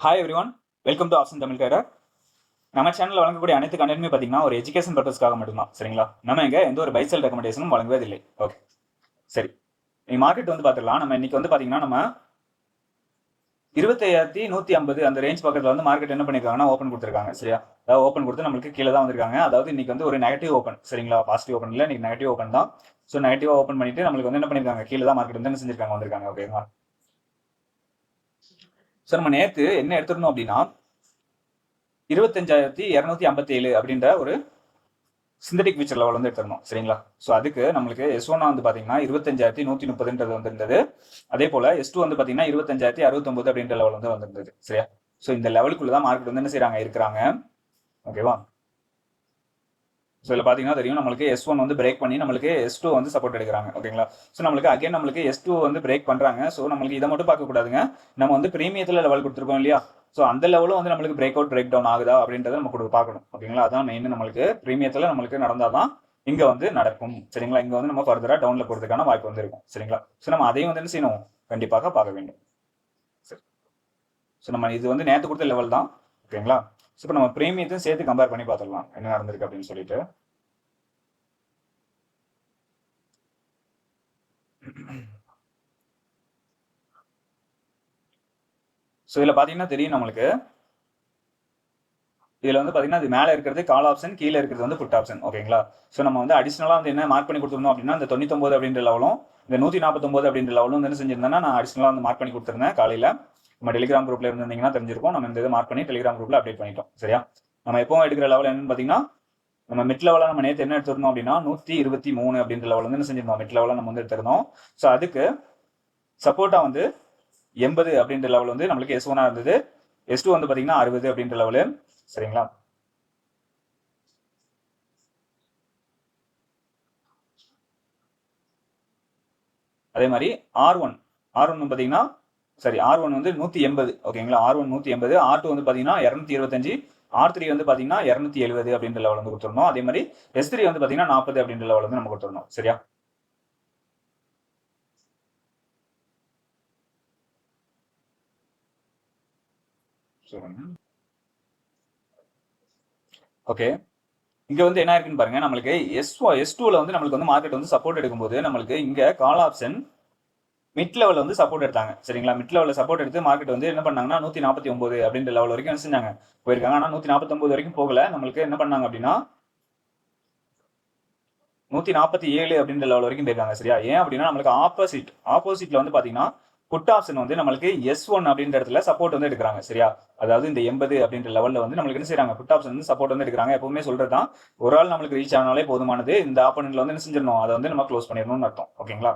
Hi everyone welcome to option Tamil career நம்ம சேனலில் வழங்கக்கூடிய அனைத்து கண்டென்ட்மே பார்த்தீங்கன்னா ஒரு எஜுகேஷன் பர்பஸ்க்காக மட்டும்தான் சரிங்களா? நம்ம இங்கே எந்த ஒரு பைசல் ரெக்கமெண்டேஷனும் வழங்குவதில்லை ஓகே சரி. நீ மார்க்கெட் வந்து பார்த்துக்கலாம் நம்ம இன்னைக்கு வந்து பார்த்தீங்கன்னா நம்ம இருபத்தையாயிரத்தி நூற்றி ஐம்பது அந்த ரேஞ்ச் பக்கத்தில் வந்து மார்க்கெட் என்ன பண்ணியிருக்காங்கன்னா ஓப்பன் கொடுத்துருக்காங்க சரியா? அதாவது ஓப்பன் கொடுத்து நம்மளுக்கு கீழே தான் வந்திருக்காங்க. அதாவது இன்னைக்கு வந்து ஒரு நெகட்டிவ் ஓப்பன் சரிங்களா? பாசிட்டிவ் ஓப்பன் இல்லை இன்னைக்கு நெகட்டிவ் ஓப்பன் தான். ஸோ நெகட்டிவாக ஓப்பன் பண்ணிட்டு நம்மளுக்கு வந்து என்ன பண்ணியிருக்காங்க கீழே தான் மார்க்கெட் வந்து என்ன செஞ்சிருக்காங்க? வந்திருக்காங்க ஓகேங்களா சார் நம்ம நேற்று என்ன எடுத்திருந்தோம் அப்படின்னா இருபத்தஞ்சாயிரத்தி இரநூத்தி ஐம்பத்தி ஏழு அப்படின்ற ஒரு சிந்தட்டிக் ஃபியூச்சர் லெவல் வந்து எடுத்திருந்தோம் சரிங்களா? ஸோ அதுக்கு நம்மளுக்கு எஸ் ஒன்னா வந்து பார்த்தீங்கன்னா இருபத்தஞ்சாயிரத்தி நூற்றி முப்பதுன்றது வந்திருந்தது. அதே போல் எஸ் டூ வந்து பார்த்தீங்கன்னா இருபத்தஞ்சாயிரத்தி அறுபத்தொம்பது அப்படின்ற லெவல் வந்து வந்திருந்தது சரியா? ஸோ இந்த லெவலுக்குள்ள தான் மார்க்கெட் வந்து என்ன செய்றாங்க இருக்கிறாங்க. ஓகேவா ஸோ இதில் பார்த்தீங்கன்னா தெரியும் நம்மளுக்கு எஸ் ஒன் வந்து பிரேக் பண்ணி நம்மளுக்கு எஸ் டூ வந்து சப்போர்ட் எடுக்கிறாங்க. ஓகேங்களா ஸோ நம்மளுக்கு அகைன் நம்மளுக்கு எஸ் டூ வந்து பிரேக் பண்ணுறாங்க ஸோ நம்மளுக்கு இதை மட்டும் பார்க்கக்கூடாதுங்க நம்ம வந்து ப்ரீமியத்தில் லெவல் கொடுத்துருக்கோம் இல்லையா? ஸோ அந்த லெவலும் வந்து நம்மளுக்கு பிரேக் அவுட் பிரேக் டவுன் ஆகுதா அப்படின்றத நம்ம கொடுத்து பார்க்கணும். ஓகேங்களா அதான் மெயின் நம்மளுக்கு ப்ரீமியத்தில் நம்மளுக்கு நடந்தால் தான் இங்கே வந்து நடக்கும். சரிங்களா? இங்கே வந்து நம்ம ஃபர்தராக டவுனில் போகிறதுக்கான வாய்ப்பு வந்து இருக்கும். சரிங்களா? ஸோ நம்ம அதையும் வந்து என்ன செய்யணும்? கண்டிப்பாக பார்க்க வேண்டும். சரி. ஸோ நம்ம இது வந்து நேற்று கொடுத்த லெவல் தான். ஓகேங்களா ஸோ இப்போ நம்ம ப்ரீமியத்தையும் சேர்த்து கம்பேர் பண்ணி பார்த்துடலாம். என்ன நடந்திருக்கு அப்படின்னு சொல்லிட்டு. ஸோ இதில் பார்த்தீங்கன்னா தெரியும் நம்மளுக்கு. இதில் வந்து பார்த்தீங்கன்னா அது மேலே இருக்கிறது கால் ஆப்ஷன் கீழே இருக்கிறது வந்து புட் ஆப்ஷன் ஓகேங்களா ஸோ நம்ம வந்து அடிஷனலாக வந்து என்ன மார்க் பண்ணி கொடுத்துருந்தோம் அப்படின்னா இந்த தொண்ணூத்தொம்பது அப்படின்ற லெவலும் இந்த நூற்றி நாற்பத்தொம்பது அப்படின்ற லெவலும் வந்து என்ன செஞ்சிருந்தேன்னா நான் அடிஷனலாக வந்து மார்க் பண்ணி கொடுத்துருந்தேன் காலையில். நம்ம டெலிகிராம் குரூப்ல இருந்திருந்தீங்கன்னா தெரிஞ்சிருக்கும். நம்ம இந்த இதை மார்க் பண்ணி டெலிகிராம் குரூப்ல அப்டேட் பண்ணிட்டோம். சரியா? நம்ம எப்பவும் எடுக்கிற லெவல் என்னன்னு பார்த்தீங்கன்னா நம்ம மிட் லெவலில் நம்ம நேற்று என்ன எடுத்திருந்தோம் அப்படின்னா நூற்றி இருபத்தி மூணு அப்படின்ற லெவலில் வந்து என்ன செஞ்சிருந்தோம்? மிட் லெவலில் நம்ம வந்து எடுத்திருந்தோம். ஸோ அதுக்கு சப்போர்ட்டாக வந்து எண்பது அப்படின்ற லெவல் வந்து நம்மளுக்கு எஸ் ஒன்னாக இருந்தது. எஸ் டூ வந்து பார்த்தீங்கன்னா அறுபது அப்படின்ற லெவலு சரிங்களா? அதே மாதிரி ஆர் ஒன் ஆர் ஒன் பார்த்தீங்கன்னா சரி ஆர் ஒன் வந்து நூற்றி எண்பது ஓகேங்களா ஆர் ஒன் நூற்றி எண்பது ஆர் டூ வந்து பார்த்தீங்கன்னா இரநூத்தி இருபத்தஞ்சு ஆர் த்ரீ வந்து பார்த்தீங்கன்னா இரநூத்தி எழுபது அப்படின்ற லெவல் வந்து கொடுத்துருணும் அதே மாதிரி எஸ் த்ரீ வந்து பார்த்தீங்கன்னா நாற்பது அப்படின்ற லெவல் வந்து நம்ம கொடுத்துருணும் சரியா? ஓகே இங்க வந்து என்ன இருக்குன்னு பாருங்க நம்மளுக்கு எஸ் எஸ் டூல வந்து நம்மளுக்கு வந்து மார்க்கெட் வந்து சப்போர்ட் எடுக்கும்போது நம்மளுக்கு இங்க கால் ஆப்ஷன் மிட் லெவலில் வந்து சப்போர்ட் எடுத்தாங்க. சரிங்களா? மிட் லெவலில் சப்போர்ட் எடுத்து மார்க்கெட் வந்து என்ன பண்ணாங்கன்னா நூற்றி நாற்பத்தி ஒம்பது அப்படின்ற லெவல் வரைக்கும் என்ன செஞ்சாங்க போயிருக்காங்க. ஆனால் நூற்றி நாற்பத்தொம்பது வரைக்கும் போகல. நம்மளுக்கு என்ன பண்ணாங்க அப்படின்னா நூற்றி நாற்பத்தி ஏழு அப்படின்ற லெவல் வரைக்கும் போயிருக்காங்க. சரியா? ஏன் அப்படின்னா நம்மளுக்கு ஆப்போசிட் ஆப்போசிட்ல வந்து பார்த்தீங்கன்னா புட் ஆப்ஷன் வந்து நம்மளுக்கு எஸ் ஒன் அப்படின்ற இடத்துல சப்போர்ட் வந்து எடுக்கிறாங்க. சரியா? அதாவது இந்த எண்பது அப்படின்ற லெவலில் வந்து நம்மளுக்கு என்ன செய்யறாங்க புட் ஆப்ஷன் வந்து சப்போர்ட் வந்து எடுக்கிறாங்க. எப்பவுமே சொல்றது தான் ஒரு ஆள் நம்மளுக்கு ரீச் ஆனாலே போதுமானது. இந்த ஆப்போனன்ட்ல வந்து என்ன செஞ்சிடணும்? அதை வந்து நம்ம க்ளோஸ் பண்ணிடணும்னு அர்த்தம். ஓகேங்களா?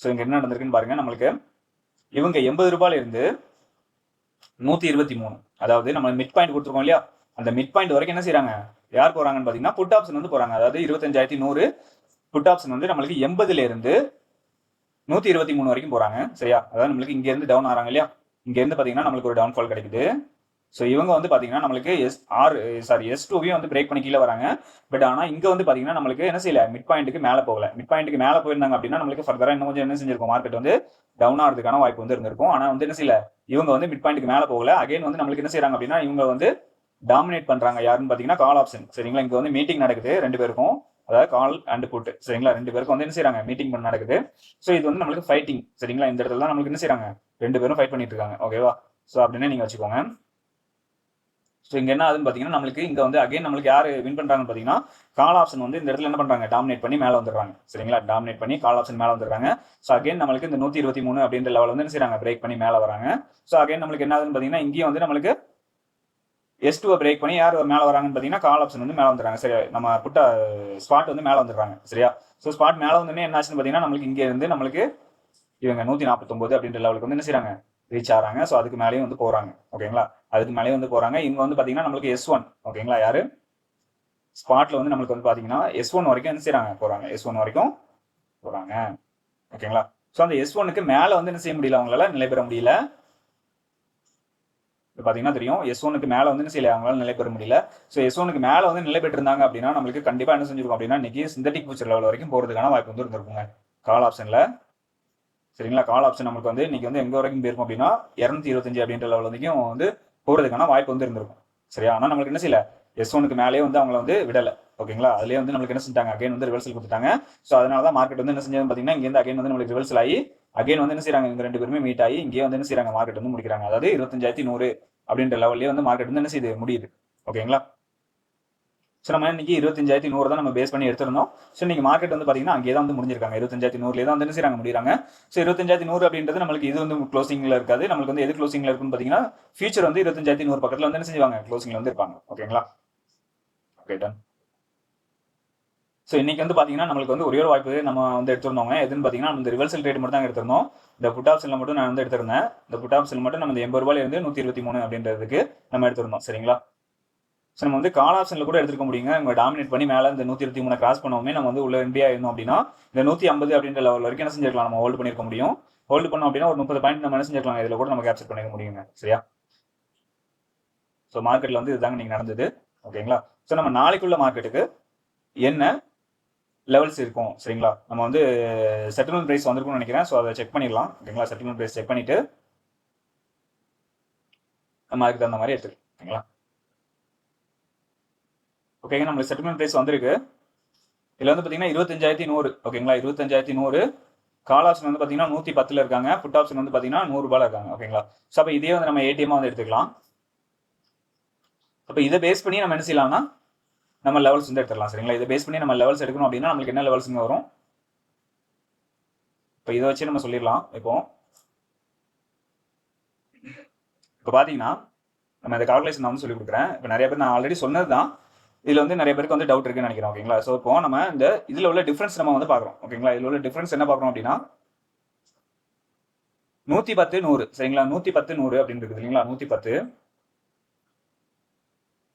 ஸோ இங்கே என்ன நடந்திருக்குன்னு பாருங்கள் நம்மளுக்கு இவங்க எண்பது ரூபாயிலிருந்து நூற்றி இருபத்தி மூணு. அதாவது நம்ம மிட் பாயிண்ட் கொடுத்துருக்கோம் இல்லையா? அந்த மிட் பாயிண்ட் வரைக்கும் என்ன செய்கிறாங்க யார் போகிறாங்கன்னு பார்த்தீங்கன்னா புட் ஆப்ஷன் வந்து போகிறாங்க அதாவது இருபத்தஞ்சாயிரத்தி நூறு புட் ஆப்ஷன் வந்து நம்மளுக்கு எண்பதுலேருந்து நூற்றி இருபத்தி மூணு வரைக்கும் போகிறாங்க சரியா? அதாவது நம்மளுக்கு இங்கேருந்து டவுன் ஆகிறாங்க இல்லையா? இங்கேருந்து பார்த்தீங்கன்னா நம்மளுக்கு ஒரு டவுன்ஃபால் கிடைக்குது. ஸோ இவங்க வந்து பார்த்தீங்கன்னா நம்மளுக்கு எஸ் ஆர் சாரி எஸ் டூவையும் வந்து பிரேக் பண்ணி கீழே வராங்க. பட் ஆனால் இங்கே வந்து பார்த்தீங்கன்னா நம்மளுக்கு என்ன செய்யல? மிட் பாயிண்ட்டுக்கு மேலே போகல. மிட் பாயிண்ட்டுக்கு மேலே போயிருந்தாங்க அப்படின்னா நம்மளுக்கு ஃபர்தராக இன்னும் கொஞ்சம் என்ன செஞ்சிருக்கும்? மார்க்கெட் வந்து டவுன் ஆகிறதுக்கான வாய்ப்பு வந்து இருந்திருக்கும். ஆனால் வந்து என்ன செய்யல? இவங்க வந்து மிட் பாயிண்ட்டுக்கு மேலே போகல. அகைன் வந்து நம்மளுக்கு என்ன செய்யறாங்க அப்படின்னா இவங்க வந்து டாமினேட் பண்றாங்க. யாருன்னு பார்த்தீங்கன்னா கால் ஆப்ஷன் சரிங்களா? இங்கே வந்து மீட்டிங் நடக்குது ரெண்டு பேருக்கும். அதாவது கால் அண்ட் புட் சரிங்களா? ரெண்டு பேருக்கும் வந்து என்ன செய்யறாங்க? மீட்டிங் பண்ண நடக்குது. ஸோ இது வந்து நம்மளுக்கு ஃபைட்டிங் சரிங்களா? இந்த இடத்துல தான் நம்மளுக்கு என்ன செய்யறாங்க? ரெண்டு பேரும் ஃபைட் பண்ணிட்டு இருக்காங்க. ஓகேவா ஸோ அப்படின்னே நீங்க வச்சுக்கோங்க. ஸோ இங்கே என்ன ஆகுதுன்னு பார்த்தீங்கன்னா நம்மளுக்கு இங்கே வந்து அகைன் நம்மளுக்கு யாரு வின் பண்ணுறாங்கன்னு பார்த்தீங்கன்னா கால் ஆப்ஷன் வந்து இந்த இடத்துல என்ன பண்ணுறாங்க டாமினேட் பண்ணி மேலே வந்துடுறாங்க. சரிங்களா? டாமினேட் பண்ணி கால் ஆப்ஷன் மேலே வந்துடுறாங்க. ஸோ அகைன் நம்மளுக்கு இந்த நூற்றி இருபத்தி மூணு அப்படின்ற லெவல் வந்து என்ன செய்கிறாங்க பிரேக் பண்ணி மேலே வராங்க. ஸோ அகைன் நம்மளுக்கு என்ன ஆகுதுன்னு பார்த்தீங்கன்னா இங்கேயும் வந்து நம்மளுக்கு எஸ் டூவை பிரேக் பண்ணி யார் மேலே வராங்கன்னு பார்த்தீங்கன்னா கால் ஆப்ஷன் வந்து மேலே வந்துடுறாங்க. சரி நம்ம புட்ட ஸ்பாட் வந்து மேலே வந்துடுறாங்க. சரியா? ஸோ ஸ்பாட் மேலே வந்தோடனே என்ன ஆச்சுன்னு பார்த்தீங்கன்னா நம்மளுக்கு இங்கே இருந்து நம்மளுக்கு இவங்க நூற்றி நாற்பத்தொம்போது அப்படின்ற லெவலுக்கு வந்து என்ன செய்கிறாங்க ரீச் ஆகிறாங்க ஸோ அதுக்கு மேலேயும் வந்து போகிறாங்க ஓகேங்களா அதுக்கு மேலேயும் வந்து போகிறாங்க இவங்க வந்து பார்த்தீங்கன்னா நம்மளுக்கு எஸ் ஒன் ஓகேங்களா யாரு? ஸ்பாட்டில் வந்து நம்மளுக்கு வந்து பார்த்தீங்கன்னா எஸ் ஒன் வரைக்கும் என்ன செய்கிறாங்க போகிறாங்க எஸ் ஒன் வரைக்கும் போகிறாங்க ஓகேங்களா ஸோ அந்த எஸ் ஒனுக்கு மேலே வந்து என்ன செய்ய முடியல அவங்களால? நிலை பெற முடியல. இப்போ பார்த்தீங்கன்னா தெரியும். எஸ் ஒனுக்கு மேலே வந்து என்ன செய்யல? அவங்களால நிலை பெற முடியல. ஸோ எஸ் ஒனுக்கு மேலே வந்து நிலை பெற்றிருந்தாங்க அப்படின்னா நம்மளுக்கு கண்டிப்பாக என்ன செஞ்சிருக்கும் அப்படின்னா இன்னைக்கு சிந்தட்டிக் ஃபியூச்சர் லெவல் வரைக்கும் போகிறதுக்கான வாய்ப்பு வந்து இருந்திருக்குங்க. கால் ஆப்ஷனில் சரிங்களா? கால் ஆப்ஷன் நம்மளுக்கு வந்து இன்னைக்கு வந்து எங்கே வரைக்கும் போயிருக்கும் அப்படின்னா இரநூத்தி இருபத்தஞ்சு அப்படின்ற லெவல் வரைக்கும் வந்து போகிறதுக்கான வாய்ப்பு வந்து இருந்திருக்கும். சரியா? ஆனால் நம்மளுக்கு என்ன செய்யல? எஸ் ஒனுக்கு மேலேயே வந்து அவங்கள வந்து விடலை. ஓகேங்களா? அதுலேயே வந்து நம்மளுக்கு என்ன செஞ்சாங்க அகைன் வந்து ரிவர்சல் கொடுத்துட்டாங்க. ஸோ அதனால தான் மார்க்கெட் வந்து என்ன செஞ்சது பார்த்தீங்கன்னா இங்கேருந்து அகைன் வந்து நம்மளுக்கு ரிவர்சல் ஆகி அகைன் வந்து என்ன செய்யறாங்க இவங்க ரெண்டு பேருமே மீட் ஆகி இங்கேயே வந்து என்ன செய்யறாங்க மார்க்கெட் வந்து முடிக்கிறாங்க. அதாவது இருபத்தஞ்சாயிரத்தி நூறு அப்படின்ற லெவல்லே வந்து மார்க்கெட் வந்து என்ன செய்யுது முடியுது. ஓகேங்களா? ஸோ நம்ம இன்னைக்கு இருபத்தஞ்சாயிரத்தி நூறு தான் நம்ம பேஸ் பண்ணி எடுத்திருந்தோம். ஸோ இன்னைக்கு மார்க்கெட் வந்து பார்த்தீங்கன்னா அங்கே தான் வந்து முடிஞ்சிருக்காங்க. இருபத்தஞ்சாயிரத்தி நூறுல தான் வந்து என்ன முடிகிறாங்க ஸோ இருபத்தஞ்சாயிரத்தி நூறு அப்படின்றது நம்மளுக்கு இது வந்து க்ளோசிங்கில் இருக்காது. நம்மளுக்கு வந்து எது க்ளோசிங்கில் இருக்குன்னு பார்த்தீங்கன்னா ஃபியூச்சர் வந்து இருபத்தஞ்சாயிரத்தி நூறு பக்கத்தில் வந்து என்ன செய்வாங்க? க்ளோசிங்கில் வந்து இருப்பாங்க. ஓகேங்களா ஓகே டன் ஸோ இன்னைக்கு வந்து பார்த்தீங்கன்னா நம்மளுக்கு வந்து ஒரே ஒரு வாய்ப்பு நம்ம வந்து எடுத்திருந்தோங்க. எதுன்னு பார்த்தீங்கன்னா நம்ம இந்த ரிவர்சல் ரேட் மட்டும் தான் எடுத்திருந்தோம். இந்த புட் ஆப்ஷனில் மட்டும் நான் வந்து எடுத்திருந்தேன். இந்த புட் ஆப்ஷன் மட்டும் நம்ம இந்த எண்பது ரூபாயிலிருந்து நூற்றி இருபத்தி மூணு அப்படின்றதுக்கு நம்ம எடுத்திருந்தோம். சரிங்களா? ஸோ நம்ம வந்து கால் ஆப்ஷனில் கூட எடுத்துக்க முடியுங்க. நம்ம டாமினேட் பண்ணி மேலே இந்த நூற்றி இருபத்தி மூணு கிராஸ் பண்ணவுமே நம்ம வந்து உள்ள இந்தியா இருந்தோம் அப்படின்னா இந்த நூற்றி ஐம்பது அப்படின்ற லெவல் வரைக்கும் என்ன செஞ்சிருக்கலாம்? நம்ம ஹோல்டு பண்ணிருக்க முடியும். ஹோல்டு பண்ணோம் அப்படின்னா ஒரு முப்பது பாயிண்ட் நம்ம என்ன செஞ்சிருக்கலாம்? இதில் கூட நம்ம கேப்சர் பண்ணிக்க முடியுங்க. சரியா? ஸோ மார்க்கெட்டில் வந்து இதுதாங்க நீங்கள் நடந்தது. ஓகேங்களா ஸோ நம்ம நாளைக்குள்ள மார்க்கெட்டுக்கு என்ன லெவல்ஸ் இருக்கும்? சரிங்களா? நம்ம வந்து செட்டில்மெண்ட் ப்ரைஸ் வந்திருக்கும்னு நினைக்கிறேன். ஸோ அதை செக் பண்ணிடலாம். ஓகேங்களா செட்டில்மெண்ட் ப்ரைஸ் செக் பண்ணிவிட்டு நம்ம அதுக்கு தகுந்த மாதிரி எடுத்துக்கலாம். ஓகேங்களா ஓகேங்க நம்மளுக்கு செட்டில்மெண்ட் ப்ரைஸ் வந்திருக்கு. இதில் வந்து பார்த்தீங்கன்னா இருபத்தஞ்சாயிரத்தி நூறு. ஓகேங்களா இருபத்தஞ்சாயிரத்தி நூறு. கால் ஆப்ஷன் வந்து பார்த்தீங்கன்னா நூற்றி பத்தில் இருக்காங்க. புட் ஆப்ஷன் வந்து பார்த்தீங்கன்னா நூறுரூபாவில் இருக்காங்க. ஓகேங்களா ஸோ அப்போ இதே வந்து நம்ம ஏடிஎம்மாக வந்து எடுத்துக்கலாம். அப்போ இதை பேஸ் பண்ணி நம்ம என்ன செய்யலாம்னா நம்ம லெவல்ஸ் வந்து எடுத்துடலாம். சரிங்களா? இதை பேஸ் பண்ணி நம்ம லெவல்ஸ் எடுக்கணும் அப்படின்னா நம்மளுக்கு என்ன லெவல்ஸுங்க வரும்? இப்போ இதை வச்சு நம்ம சொல்லிடலாம். இப்போ இப்போ பார்த்தீங்கன்னா நம்ம இந்த கால்குலேஷன் நான் வந்து சொல்லி கொடுக்குறேன். இப்போ நிறைய பேர் நான் ஆல்ரெடி சொன்னது தான் இதில் வந்து நிறைய பேருக்கு வந்து டவுட் இருக்குன்னு நினைக்கிறேன் ஓகேங்களா ஸோ இப்போ நம்ம இந்த இதில் உள்ள டிஃப்ரென்ஸ் நம்ம வந்து பார்க்குறோம் ஓகேங்களா இதில் உள்ள டிஃப்ரென்ஸ் என்ன பார்க்குறோம் அப்படின்னா நூற்றி பத்து நூறு சரிங்களா? நூற்றி பத்து நூறு அப்படின்னு இருக்குது இல்லைங்களா? நூற்றி பத்து.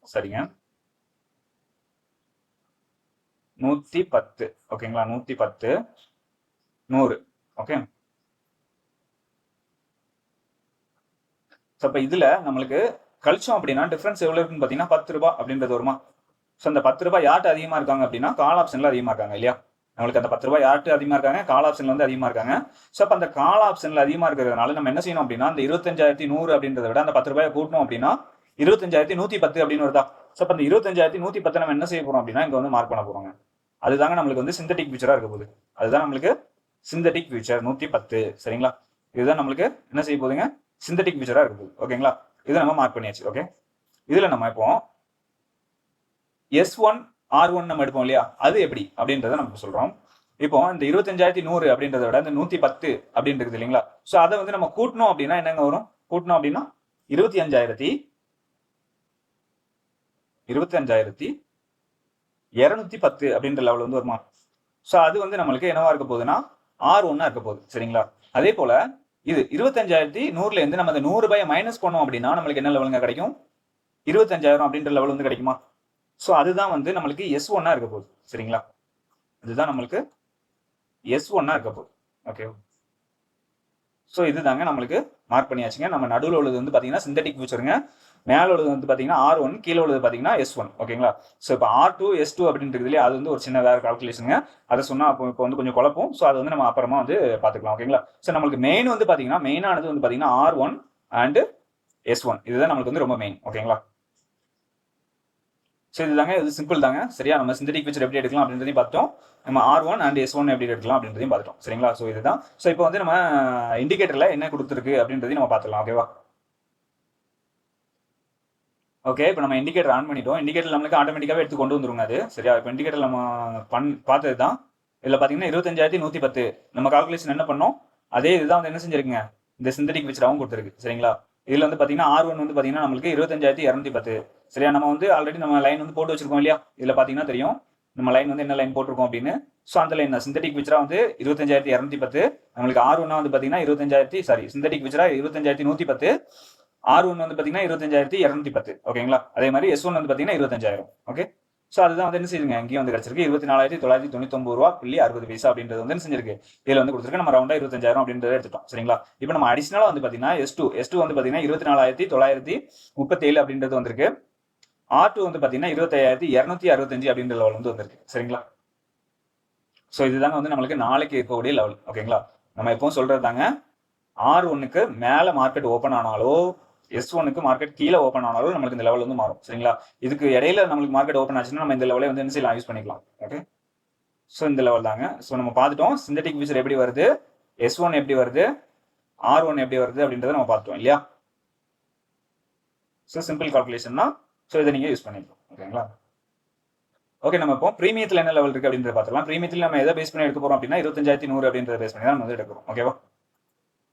சரிங்க. நூற்றி பத்து ஓகேங்களா நூற்றி பத்து நூறு ஓகே ஸோ இப்போ இதில் நம்மளுக்கு கழிச்சோம் அப்படின்னா டிஃப்ரென்ஸ் எவ்வளோ இருக்குன்னு பார்த்தீங்கன்னா பத்து ரூபா அப்படின்றது வருமா? ஸோ அந்த பத்து ரூபாய் யார்ட்டு அதிகமாக இருக்காங்க அப்படின்னா கால் ஆப்ஷனில் அதிகமாக இருக்காங்க இல்லையா? நம்மளுக்கு அந்த பத்து ரூபாய் யார்ட்டு அதிகமாக இருக்காங்க? கால் ஆப்ஷனில் வந்து அதிகமாக இருக்காங்க. ஸோ அப்போ அந்த கால் ஆப்ஷனில் அதிகமாக இருக்கிறதுனால நம்ம என்ன செய்யணும் அப்படின்னா அந்த இருபத்தஞ்சாயிரத்தி நூறு அப்படின்றத விட அந்த பத்து ரூபாயை கூட்டணும் அப்படின்னா இருபத்தஞ்சாயிரத்தி நூற்றி பத்து அப்படின்னு வருதா ஸோ அப்போ அந்த இருபத்தஞ்சாயிரத்தி நூற்றி பத்து நம்ம என்ன செய்ய போகிறோம் அப்படின்னா இங்கே வந்து மார்க் பண்ண போகிறோங்க அதுதாங்க நம்மளுக்கு வந்து சிந்தட்டிக் ஃபியூச்சராக இருக்க போகுது. அதுதான் நம்மளுக்கு சிந்தட்டிக் ஃபியூச்சர் நூற்றி பத்து. சரிங்களா? இதுதான் நம்மளுக்கு என்ன செய்ய போகுதுங்க? சிந்தட்டிக் ஃபியூச்சராக இருக்குது ஓகேங்களா? இதை நம்ம மார்க் பண்ணியாச்சு. ஓகே? இதில் நம்ம இப்போ எஸ் ஒன் ஆர் ஒன் நம்ம எடுப்போம் இல்லையா? அது எப்படி? அப்படின்றத நம்ம சொல்றோம். இப்போ இந்த இருபத்தஞ்சாயிரத்தி நூறு அப்படின்றத விட இந்த நூத்தி பத்து அப்படின்றது இல்லைங்களா? ஸோ அதை வந்து நம்ம கூட்டணும் அப்படின்னா என்னங்க வரும்? கூட்டணும் அப்படின்னா இருபத்தி அஞ்சாயிரத்தி இருபத்தி அஞ்சாயிரத்தி இரநூத்தி பத்து அப்படின்ற லெவல் வந்து வருமா? ஸோ அது வந்து நம்மளுக்கு என்னவா இருக்க போகுதுன்னா ஆர் ஒன்னா இருக்க போகுது. சரிங்களா? அதே போல இது இருபத்தஞ்சாயிரத்தி நூறுல இருந்து நம்ம அந்த நூறு ரூபாயை மைனஸ் பண்ணோம் அப்படின்னா நம்மளுக்கு என்ன லெவலுங்க கிடைக்கும்? இருபத்தஞ்சாயிரம் அப்படின்ற லெவல் வந்து கிடைக்குமா? ஸோ அதுதான் வந்து நம்மளுக்கு எஸ் ஒன்னா இருக்க போகுது. சரிங்களா? இதுதான் நம்மளுக்கு எஸ் ஒன்னா இருக்க போகுது. ஓகே ஸோ இதுதாங்க நம்மளுக்கு மார்க் பண்ணியாச்சுங்க. நம்ம நடுவில் உள்ளது வந்து பார்த்தீங்கன்னா சிந்தட்டிக் ஃபியூச்சருங்க மேலே உள்ளது வந்து பார்த்தீங்கன்னா ஆர் ஒன் கீழே உள்ளது பார்த்தீங்கன்னா எஸ் ஒன் ஓகேங்களா ஸோ இப்போ ஆர் டூ எஸ் டூ அப்படின்றது இல்லையா? அது வந்து ஒரு சின்ன வேறு கால்குலேஷனுங்க அதை சொன்னால் அப்போ இப்போ வந்து கொஞ்சம் குழப்பம். ஸோ அது வந்து நம்ம அப்புறமா வந்து பார்த்துக்கலாம் ஓகேங்களா ஸோ நம்மளுக்கு மெயின் வந்து பார்த்தீங்கன்னா மெயினானது வந்து பார்த்தீங்கன்னா R one and S one இதுதான் நம்மளுக்கு வந்து ரொம்ப மெயின் ஓகேங்களா ஸோ இதுதாங்க இது சிம்பிள் தாங்க சரியா? நம்ம சிந்தட்டிக் ஃபீச்சர் எப்படி எடுக்கலாம் அப்படின்றதையும் பார்த்தோம். நம்ம R one and S one எப்படி எடுக்கலாம் அப்படின்றதையும் பார்த்துட்டோம். சரிங்களா? ஸோ இதுதான். ஸோ இப்போ வந்து நம்ம இண்டிகேட்டரில் என்ன கொடுத்துருக்கு அப்படின்றதையும் நம்ம பார்த்துக்கலாம் ஓகேவா ஓகே இப்போ நம்ம இண்டிகேட்டர் ஆன் பண்ணிட்டோம். இண்டிகேட்டர் நம்மளுக்கு ஆட்டோமேட்டிக்காகவே எடுத்து கொண்டு வந்துருங்க அது. சரியா? இப்போ இண்டிகேட்டர் நம்ம பண் பார்த்தது தான் இதில் பார்த்தீங்கன்னா இருபத்தஞ்சாயிரத்தி நூற்றி பத்து. நம்ம கால்குலேஷன் என்ன பண்ணோம்? அதே இதுதான் வந்து என்ன செஞ்சிருக்குங்க? இந்த சிந்தட்டிக் ஃபீச்சராகவும் கொடுத்துருக்கு. சரிங்களா? இதில் வந்து பார்த்தீங்கன்னா ஆர் ஒன் வந்து பார்த்தீங்கன்னா நம்மளுக்கு இருபத்தஞ்சாயிரத்தி இரநூத்தி பத்து. சரியா? நம்ம வந்து ஆல்ரெடி நம்ம லைன் வந்து போட்டு வச்சிருக்கோம் இல்லையா? இதில் பார்த்தீங்கன்னா தெரியும். நம்ம லைன் வந்து என்ன லைன் போட்டிருக்கோம் அப்படின்னு? ஸோ அந்த லைன் தான். சிந்தட்டிக் விச்சரா வந்து இருபத்தஞ்சாயிரத்தி இரநூத்தி பத்து. நம்மளுக்கு ஆர் ஒன்னா வந்து பார்த்தீங்கன்னா இருபத்தஞ்சாயிரத்தி சாரி சிந்தட்டிக் விச்சரா இருபத்தஞ்சாயிரத்தி நூற்றி பத்து. ஆர் ஒன் வந்து பார்த்தீங்கன்னா இருபத்தஞ்சாயிரத்தி இரநூத்தி பத்து. ஓகேங்களா அதே மாதிரி எஸ் ஒன் வந்து பார்த்தீங்கன்னா இருபத்தஞ்சாயிரம். ஓகே ஸோ அதுதான் வந்து என்ன செய்யுங்க அங்கேயும் வந்து கிடைச்சிருக்கு. இருபத்தி நாலாயிரத்தி தொள்ளாயிரத்தி தொண்ணூத்தொம்பது ரூபா புள்ளி அறுபது பைசா அப்படின்றது வந்து என்ன செஞ்சிருக்கு? இதில் வந்து கொடுத்துருக்கு. நம்ம ரவுண்டா இருபத்தஞ்சாயிரம் அப்படின்றத எடுத்துட்டோம். சரிங்களா? இப்போ நம்ம அடிஷனலாக வந்து பார்த்தீங்கன்னா எஸ் டூ எஸ் டூ வந்து பார்த்தீங்கன்னா இருபத்தி நாலாயிரத்தி தொள்ளாயிரத்தி முப்பத்தேழு அப்படின்றது வந்திருக்கு. ஆர் டூ வந்து பார்த்தீங்கன்னா இருபத்தாயிரத்தி இரநூத்தி அறுபத்தஞ்சு அப்படின்ற லெவல் வந்து வந்திருக்கு. சரிங்களா? ஸோ இதுதாங்க வந்து நம்மளுக்கு நாளைக்கு இருக்கக்கூடிய லெவல் ஓகேங்களா நம்ம எப்பவும் சொல்றது தாங்க ஆர் ஒன்னுக்கு மேலே மார்க்கெட் ஓப்பன் ஆனாலோ எஸ் ஒனுக்கு மார்க்கெட் கீழே ஓப்பன் ஆனாலும் நம்மளுக்கு இந்த லெவல் வந்து மாறும். சரிங்களா? இதுக்கு இடையில நம்மளுக்கு மார்க்கெட் ஓப்பன் ஆச்சுன்னா நம்ம இந்த லெவலே வந்து என்ன செய்யலாம்? யூஸ் பண்ணிக்கலாம். ஓகே ஸோ இந்த லெவல் தாங்க. ஸோ நம்ம பார்த்துட்டோம். சிந்தட்டிக் ஃபியூச்சர் எப்படி வருது? எஸ் ஒன் எப்படி வருது? ஆர் ஒன் எப்படி வருது அப்படின்றத நம்ம பார்த்துட்டோம் இல்லையா? ஸோ சிம்பிள் கால்குலேஷன்னா ஸோ இதை நீங்கள் யூஸ் பண்ணிக்கலாம் ஓகேங்களா? ஓகே நம்ம இப்போ ப்ரீமியத்தில் என்ன லெவல் இருக்குது அப்படின்றத பார்த்துக்கலாம் ப்ரீமியத்தில் நம்ம எதை பேஸ் பண்ணி எடுக்க போகிறோம் அப்படின்னா இருபத்தஞ்சாயிரத்தி நூறு அப்படின்றத பேஸ் பண்ணி தான் நம்ம வந்து எடுக்கிறோம். ஓகேவா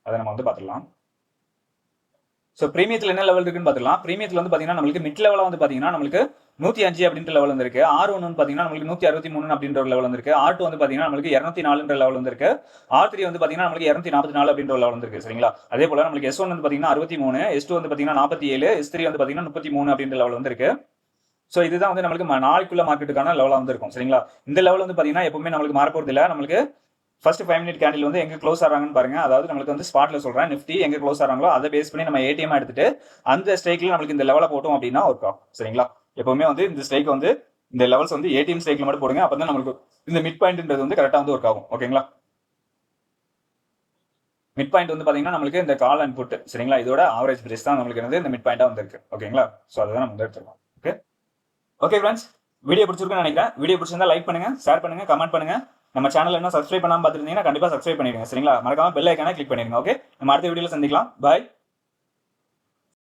அதை நம்ம வந்து பார்த்துக்கலாம் ஸோ ப்ரீமியத்தில் என்ன லெவல் இருக்குன்னு பார்த்துக்கலாம். ப்ரீமியத்தில் வந்து பார்த்தீங்கன்னா நம்மளுக்கு மிட் லெவலில் வந்து பார்த்தீங்கன்னா நம்மளுக்கு நூற்றி அஞ்சு அப்படின்ற லெவல் வந்துருக்கு. ஆர் ஒன்று வந்து பார்த்தீங்கன்னா நம்மளுக்கு நூற்றி அறுபத்தி மூணு அப்படின்ற ஒரு லெவல் வந்துருக்கு. ஆர் டூ வந்து பார்த்தீங்கன்னா நம்மளுக்கு இரநூத்தி நாலுன்ற லெவல் வந்துருக்கு. ஆர் த்ரீ வந்து பார்த்தீங்கன்னா நம்மளுக்கு இரநூத்தி நாற்பத்தி நாலு அப்படின்ற ஒரு லெவல் வந்துருக்கு. சரிங்களா? அதே போல நம்மளுக்கு எஸ் ஒன் வந்து பார்த்தீங்கன்னா அறுபத்தி மூணு எஸ் டூ வந்து பார்த்தீங்கன்னா நாற்பத்தி ஏழு எஸ் த்ரீ வந்து பார்த்தீங்கன்னா முப்பத்தி மூணு அப்படின்ற லெவல் வந்துருக்கு. ஸோ இதுதான் வந்து நம்மளுக்கு நாளைக்குள்ள மார்க்கெட்டுக்கான லெவலாக வந்துருக்கும். சரிங்களா? இந்த லெவல் வந்து பார்த்தீங்கன்னா எப்பவுமே நம்மளுக்கு மாற போகிறது இல்லை நம்மளுக்கு ஃபர்ஸ்ட் ஃபைவ் மினிட் கேண்டில் வந்து எங்கே க்ளோஸ் ஆகிறாங்கன்னு பாருங்க. அதாவது நம்மளுக்கு வந்து ஸ்பாட்ல சொல்றேன். நிஃப்டி எங்கே க்ளோஸ் ஆகிறாங்களோ அதை பேஸ் பண்ணி நம்ம ஏடிஎம் எடுத்துட்டு அந்த ஸ்ட்ரைக்ல நம்மளுக்கு இந்த லெவலை போட்டோம் அப்படின்னா ஒர்க் ஆகும். சரிங்களா? எப்பவுமே வந்து இந்த ஸ்ட்ரைக் வந்து இந்த லெவல்ஸ் வந்து ஏடிஎம் ஸ்ட்ரைக்ல மட்டும் போடுங்க. அப்போ தான் நம்மளுக்கு இந்த மிட் பாயிண்ட்ன்றது வந்து கரெக்டாக வந்து ஒர்க் ஆகும். ஓகேங்களா மிட் பாயிண்ட் வந்து பார்த்தீங்கன்னா நம்மளுக்கு இந்த கால் அண்ட் புட் சரிங்களா? இதோட ஆவரேஜ் பிரைஸ் தான் நம்மளுக்கு வந்து இந்த மிட் பாயிண்டாக வந்திருக்கு. ஓகேங்களா ஸோ அதை தான் நம்ம வந்து எடுத்துருக்கோம். ஓகே ஓகே ஃப்ரெண்ட்ஸ் வீடியோ பிடிச்சிருக்குன்னு நினைக்கிறேன். வீடியோ பிடிச்சிருந்தா லைக் பண்ணுங்க ஷேர் பண்ணுங்க கமெண்ட் பண்ணுங்க. நம்ம சேனல் என்ன சப்ஸ்கிரைப் பண்ணாமல் பார்த்துருந்தீங்கன்னா கண்டிப்பாக சப்ஸ்கிரைப் பண்ணிடுங்க சரிங்களா? மறக்காம பெல் ஐக்கான கிளிக் பண்ணிடுங்க ஓகே நம்ம அடுத்த வீடியோவில் சந்திக்கலாம். பாய்